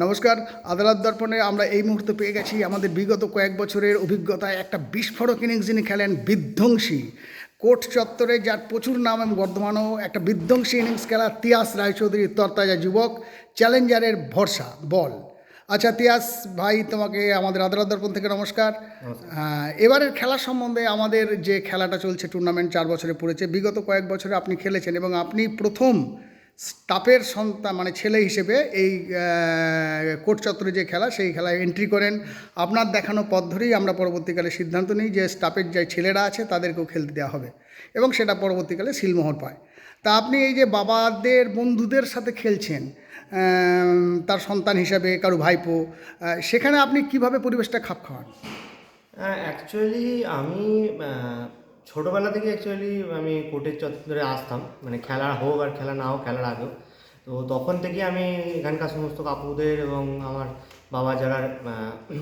নমস্কার আদালত দর্পণে আমরা এই মুহূর্তে পেয়ে গেছি আমাদের বিগত কয়েক বছরের অভিজ্ঞতায় একটা বিস্ফোরক ইনিংস যিনি খেলেন বিধ্বংসী। কোর্ট চত্বরে যার প্রচুর নাম এবং বর্ধমানেও একটা বিধ্বংসী ইনিংস খেলা তিয়াস রায়চৌধুরী তরতাজা যুবক চ্যালেঞ্জারের ভরসা বল। আচ্ছা তিয়াস ভাই তোমাকে আমাদের আদালত দর্পণ থেকে নমস্কার। এবারের খেলা সম্বন্ধে আমাদের যে খেলাটা চলছে টুর্নামেন্ট চার বছরে পড়েছে বিগত কয়েক বছরে আপনি খেলেছেন এবং আপনি প্রথম স্টাফের সন্তান মানে ছেলে হিসেবে এই কোর্ট চত্বরে যে খেলা, সেই খেলায় এন্ট্রি করেন। আপনার দেখানো পথ ধরেই আমরা পরবর্তীকালে সিদ্ধান্ত নিই যে স্টাফের যে ছেলেরা আছে, তাদেরকেও খেলতে দেওয়া হবে এবং সেটা পরবর্তীকালে সিলমোহর পায়। তা আপনি এই যে বাবাদের, বন্ধুদের সাথে খেলছেন তার সন্তান হিসাবে, কারও ভাইপো সেখানে আপনি কীভাবে পরিবেশটা খাপ খাওয়ান? অ্যাকচুয়ালি আমি ছোটোবেলা থেকে অ্যাকচুয়ালি আমি কোর্টের চত্বরে আসতাম। মানে খেলা হোক আর খেলা না হোক, খেলার আগেও। তো তখন থেকে আমি এখানকার সমস্ত কাকুদের এবং আমার বাবা যারা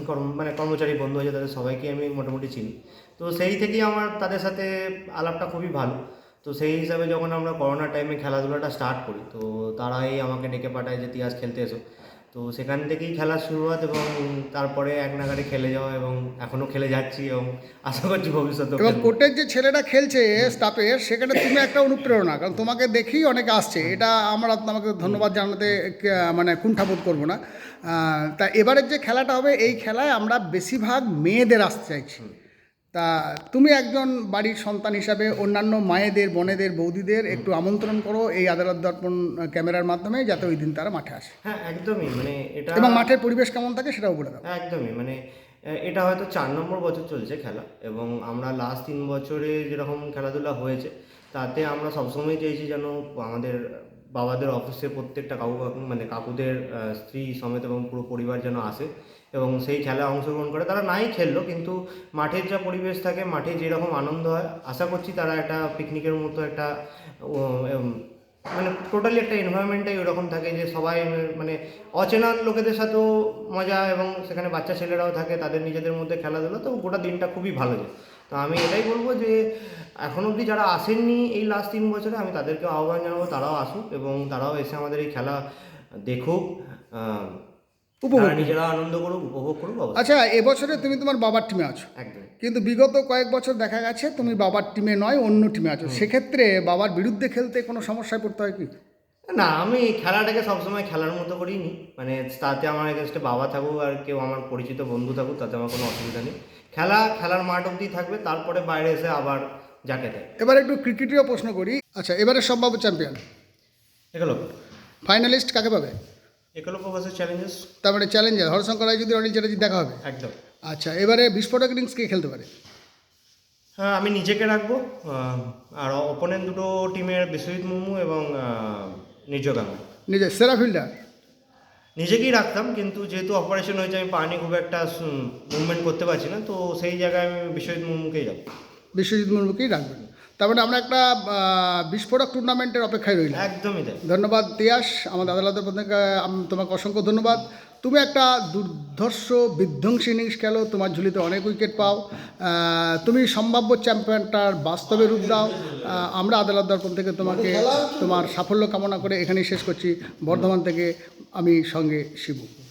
কর্ম মানে কর্মচারী বন্ধু হয়েছে তাদের সবাইকে আমি মোটামুটি চিনি। তো সেই থেকেই আমার তাদের সাথে আলাপটা খুবই ভালো। তো সেই হিসাবে যখন আমরা করোনার টাইমে খেলাধুলাটা স্টার্ট করি, তো তারাই আমাকে ডেকে পাঠায় যে তিয়াস খেলতে এসো। তো সেখান থেকেই খেলার শুরুয়াত এবং তারপরে এক নাগারে খেলে যাওয়া এবং এখনও খেলে যাচ্ছি এবং আশা করছি ভবিষ্যতেও এবং। কোর্টের যে ছেলেরা খেলছে স্টাফের, সেখানে তুমি একটা অনুপ্রেরণা, কারণ তোমাকে দেখেই অনেকে আসছে এটা আমরা তোমাকে ধন্যবাদ জানাতে মানে কুণ্ঠাবোধ করব না তা এবারের যে খেলাটা হবে, এই খেলায় আমরা বেশিরভাগ মেয়েদের আসতে চাইছি তা তুমি একজন বাড়ির সন্তান হিসাবে অন্যান্য মায়েদের বোনেদের বৌদিদের একটু আমন্ত্রণ করো এই আদালত দর্পণ ক্যামেরার মাধ্যমে যাতে ওই দিন তারা মাঠে আসে। হ্যাঁ একদমই। মানে এটা এবং মাঠের পরিবেশ কেমন থাকে সেটাও বলে দাও। একদমই। মানে এটা হয়তো চার নম্বর বছর চলছে খেলা এবং আমরা লাস্ট তিন বছরে যেরকম খেলাধুলা হয়েছে তাতে আমরা সবসময় চেয়েছি যেন আমাদের বাবাদের অফিসে প্রত্যেকটা কাকু মানে কাকুদের স্ত্রী সমেত এবং পুরো পরিবার যেন আসে এবং সেই খেলায় অংশগ্রহণ করে। তারা নাই খেললো, কিন্তু মাঠের যা পরিবেশ থাকে, মাঠে যেরকম আনন্দ হয়, আশা করছি তারা একটা পিকনিকের মতো একটা মানে টোটালি একটা এনভায়রনমেন্টটাই ওরকম থাকে যে সবাই মানে অচেনা লোকেদের সাথেও মজা এবং সেখানে বাচ্চা ছেলেরাও থাকে, তাদের নিজেদের মধ্যে খেলাধুলা, তো গোটা দিনটা খুবই ভালো যায়। তো আমি এটাই বলব যে এখন অবধি যারা আসেননি এই লাস্ট তিন বছরে আমি তাদেরকে আহ্বান জানাব তারাও আসুক এবং তারাও এসে আমাদের এই খেলা দেখুক নিজেরা আনন্দ করুক উপভোগ করুক আচ্ছা এবছরে তুমি তোমার বাবার টিমে আছো। একদম। কিন্তু বিগত কয়েক বছর দেখা গেছে তুমি বাবার টিমে নয় অন্য টিমে আছো। সেক্ষেত্রে বাবার বিরুদ্ধে খেলতে কোনো সমস্যায় পড়তে হয় কি? না আমি খেলাটাকে সবসময় খেলার মতো করেই নিই মানে তাতে আমার এগেনস্টে বাবা থাকুক আর কেউ আমার পরিচিত বন্ধু থাকুক তাতে আমার কোনো অসুবিধা নেই। খেলা খেলার মাঠ অবধি থাকবে তারপরে বাইরে এসে আবার যাকে দেয় এবার একটু ক্রিকেটীয় প্রশ্ন করি। আচ্ছা এবারে সম্ভাব্য চ্যাম্পিয়ন। এগুলো ফাইনালিস্ট কাকে পাবে? এগুলো ভার্সেস চ্যালেঞ্জেস। তারপরে চ্যালেঞ্জার হরশঙ্কর রায় যদি অনিল চ্যাটার্জি দেখা হবে। একদম। আচ্ছা এবারে বিস্ফোরক ইনিংস কে খেলতে পারে? হ্যাঁ আমি নিজেকে রাখব। আর অপোনেন্ট দুটো টিমের বিশ্বজিৎ মুর্মু এবং নির্জ গাঙ্গুলি। নিজের সেরা ফিল্ডার নিজেকেই রাখতাম কিন্তু যেহেতু অপারেশন হয়েছে আমি পানি খুব একটা মুভমেন্ট করতে পারছি না তো সেই জায়গায় আমি বিশ্বজিৎ মুর্মুকেই যাব বিশ্বজিৎ মুর্মুকেই রাখবেন। তারপরে আমরা একটা বিস্ফোরক টুর্নামেন্টের অপেক্ষায় রইলাম। একদমই তাই। ধন্যবাদ তিয়াস আমাদের আদালতের পক্ষ তোমাকে অসংখ্য ধন্যবাদ। তুমি একটা দুর্ধর্ষ বিধ্বংসী ইনিংস খেলো তোমার ঝুলিতে অনেক উইকেট পাও। তুমি সম্ভাব্য চ্যাম্পিয়নটার বাস্তবে রূপ দাও। আমরা আদালত দর্পণ থেকে তোমাকে তোমার সাফল্য কামনা করে এখানেই শেষ করছি। বর্ধমান থেকে আমি সঙ্গে শিবু।